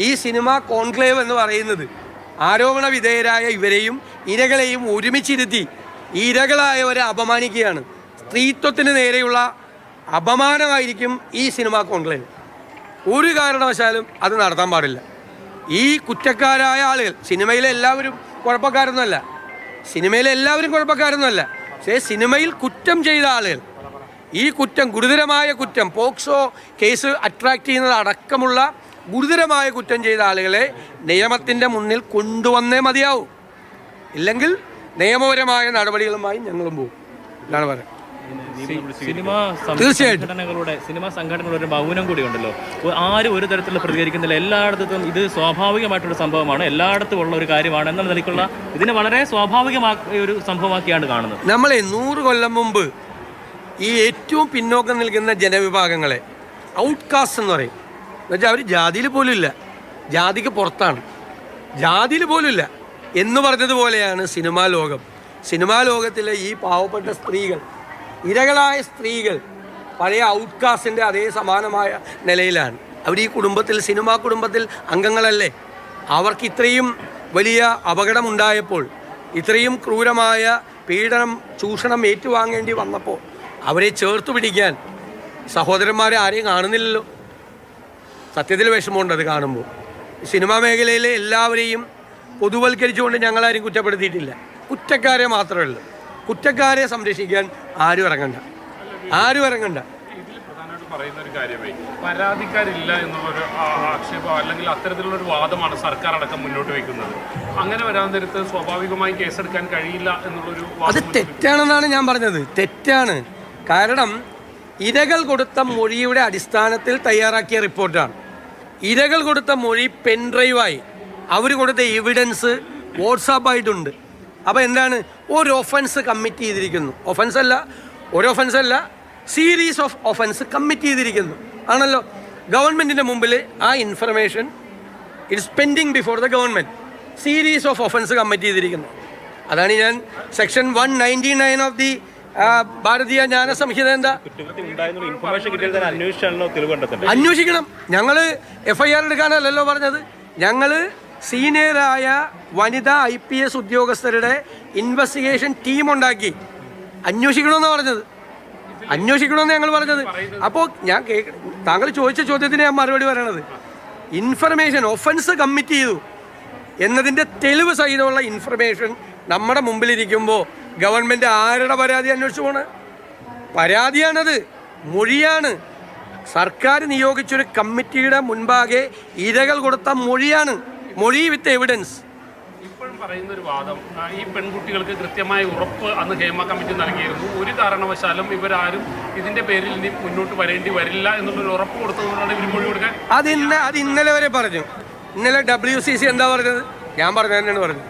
ഈ cinema conclave എന്ന് പറയുന്നത് ആരോപണ വിധേയരായ ഇവരെയും ഇരകളെയും ഒരുമിച്ചിരുത്തി ഇരകളായവരെ അപമാനിക്കുകയാണ്. സ്ത്രീത്വത്തിന് നേരെയുള്ള അപമാനമായിരിക്കും ഈ സിനിമ കോൺക്ലേവ്. ഒരു കാരണവശാലും അത് നടത്താൻ പാടില്ല. ഈ കുറ്റക്കാരായ ആളുകൾ സിനിമയിലെ എല്ലാവരും കുഴപ്പക്കാരൊന്നുമല്ല. സിനിമയിലെ എല്ലാവരും കുഴപ്പക്കാരൊന്നുമല്ല. പക്ഷേ സിനിമയിൽ കുറ്റം ചെയ്ത ആളുകൾ ഈ കുറ്റം ഗുരുതരമായ കുറ്റം പോക്സോ കേസ് അട്രാക്ട് ചെയ്യുന്നത് അടക്കമുള്ള ഗുരുതരമായ കുറ്റം ചെയ്ത ആളുകളെ നിയമത്തിന്റെ മുന്നിൽ കൊണ്ടുവന്നേ മതിയാവും. ഇല്ലെങ്കിൽ നിയമപരമായ നടപടികളുമായി ഞങ്ങളും പോകും. എന്നാണ് പറയുന്നത്. സിനിമ തീർച്ചയായിട്ടും. സംഘടനകളുടെ സിനിമാ സംഘടനകളുടെ ഒരു മൗനം കൂടി ഉണ്ടല്ലോ. ആരും ഒരു തരത്തിലുള്ള പ്രതികരിക്കുന്നില്ല. എല്ലായിടത്തും ഇത് സ്വാഭാവികമായിട്ടൊരു സംഭവമാണ്. എല്ലായിടത്തും ഉള്ള ഒരു കാര്യമാണ് എന്ന നിലയ്ക്കുള്ള ഇതിനെ വളരെ സ്വാഭാവികമായ ഒരു സംഭവമാക്കിയാണ് കാണുന്നത്. നമ്മളെ നൂറ് കൊല്ലം മുമ്പ് ഈ ഏറ്റവും പിന്നോക്കം നിൽക്കുന്ന ജനവിഭാഗങ്ങളെ ഔട്ട്കാസ്റ്റ് എന്ന് പറയും. എന്നുവെച്ചാൽ അവർ ജാതിയിൽ പോലും ഇല്ല. ജാതിക്ക് പുറത്താണ്. ജാതിയിൽ പോലും ഇല്ല. എന്ന് പറഞ്ഞതുപോലെയാണ് സിനിമാ ലോകം. സിനിമാ ലോകത്തിലെ ഈ പാവപ്പെട്ട സ്ത്രീകൾ ഇരകളായ സ്ത്രീകൾ പഴയ ഔട്ട്കാസ്റ്റിന്റെ അതേ സമാനമായ നിലയിലാണ്. അവർ ഈ കുടുംബത്തിൽ സിനിമാ കുടുംബത്തിൽ അംഗങ്ങളല്ലേ? അവർക്ക് ഇത്രയും വലിയ അപകടമുണ്ടായപ്പോൾ ഇത്രയും ക്രൂരമായ പീഡനം ചൂഷണം ഏറ്റുവാങ്ങേണ്ടി വന്നപ്പോൾ അവരെ ചേർത്ത് പിടിക്കാൻ സഹോദരന്മാരെ ആരെയും കാണുന്നില്ലല്ലോ. സത്യത്തിൽ വിഷമമുണ്ട് അത് കാണുമ്പോൾ. സിനിമാ മേഖലയിലെ എല്ലാവരെയും പൊതുവൽക്കരിച്ചുകൊണ്ട് ഞങ്ങളാരും കുറ്റപ്പെടുത്തിയിട്ടില്ല. കുറ്റക്കാരെ മാത്രമേ ഉള്ളൂ. കുറ്റക്കാരെ സംരക്ഷിക്കാൻ ആരും ഇറങ്ങണ്ട. ആരും ഇറങ്ങണ്ട. പറയുന്ന ഒരു കാര്യമായി പരാതിക്കാരില്ല എന്നുള്ളൊരു ആ- ആക്ഷേപം അല്ലെങ്കിൽ അത്തരത്തിലുള്ള ഒരു വാദമാണ് സർക്കാർ അടക്കം മുന്നോട്ട് വെക്കുന്നത് അങ്ങനെ വരാൻ നേരത്ത് സ്വാഭാവികമായി കേസെടുക്കാൻ കഴിയില്ല എന്നുള്ളൊരു അത് തെറ്റാണെന്നാണ് ഞാൻ പറഞ്ഞത്. തെറ്റാണ്. കാരണം ഇരകൾ കൊടുത്ത മൊഴിയുടെ അടിസ്ഥാനത്തിൽ തയ്യാറാക്കിയ റിപ്പോർട്ടാണ്. ഇരകൾ കൊടുത്ത മൊഴി പെൻഡ്രൈവായി അവർ കൊടുത്ത എവിഡൻസ് വാട്സാപ്പായിട്ടുണ്ട് അപ്പോൾ എന്താണ്? ഒരു ഒഫൻസ് കമ്മിറ്റ് ചെയ്തിരിക്കുന്നു. ഒഫൻസ് അല്ല ഒരു ഒഫൻസ് അല്ല സീരീസ് ഓഫ് ഒഫൻസ് കമ്മിറ്റ് ചെയ്തിരിക്കുന്നു. ആണല്ലോ? ഗവൺമെന്റിന്റെ മുമ്പിൽ ആ information its pending before the government series of offence commit ചെയ്തിരിക്കുന്നു. അതാണ് ഞാൻ section one ninety nine of the Bharatiya Nyaya Sanhita എന്താ അന്വേഷിക്കണം. ഞങ്ങൾ എഫ് ഐ ആർ എടുക്കാനല്ലല്ലോ പറഞ്ഞത്. ഞങ്ങൾ സീനിയറായ വനിതാ ഐ പി എസ് ഉദ്യോഗസ്ഥരുടെ ഇൻവെസ്റ്റിഗേഷൻ ടീം ഉണ്ടാക്കി. അന്വേഷിക്കണമെന്നാണ് പറഞ്ഞത്. അന്വേഷിക്കണമെന്ന് ഞങ്ങൾ പറഞ്ഞത്. അപ്പോൾ ഞാൻ താങ്കൾ ചോദിച്ച ചോദ്യത്തിന് ഞാൻ മറുപടി പറയണത്. ഇൻഫർമേഷൻ ഒഫൻസ് കമ്മിറ്റ് ചെയ്തു. എന്നതിന്റെ തെളിവ് സഹിതമുള്ള ഇൻഫർമേഷൻ നമ്മുടെ മുമ്പിലിരിക്കുമ്പോൾ ഗവൺമെന്റ് ആരുടെ പരാതി അന്വേഷിച്ചു പോണ്? പരാതിയാണത്. മൊഴിയാണ്. സർക്കാർ നിയോഗിച്ചൊരു കമ്മിറ്റിയുടെ മുൻപാകെ ഇരകൾ കൊടുത്ത മൊഴിയാണ്. മൊഴി വിത്ത് എവിഡൻസ് ഇപ്പോഴും പറയുന്ന ഒരു വാദം ഈ പെൺകുട്ടികൾക്ക് കൃത്യമായ ഉറപ്പ് അന്ന് ഹേമ കമ്മിറ്റി നൽകിയിരുന്നു. ഒരു കാരണവശാലും ഇവരാരും ഇതിന്റെ പേരിൽ ഇനി മുന്നോട്ട് വരേണ്ടി വരില്ല എന്നുള്ളൊരു ഉറപ്പ് കൊടുത്തതുകൊണ്ടാണ് ഇവർ മൊഴി കൊടുക്കാൻ അത് ഇന്ന അത് ഇന്നലെ വരെ പറഞ്ഞു. ഇന്നലെ ഡബ്ല്യു സി സി എന്താ പറഞ്ഞത്? ഞാൻ പറഞ്ഞു തന്നെയാണ് പറഞ്ഞത്.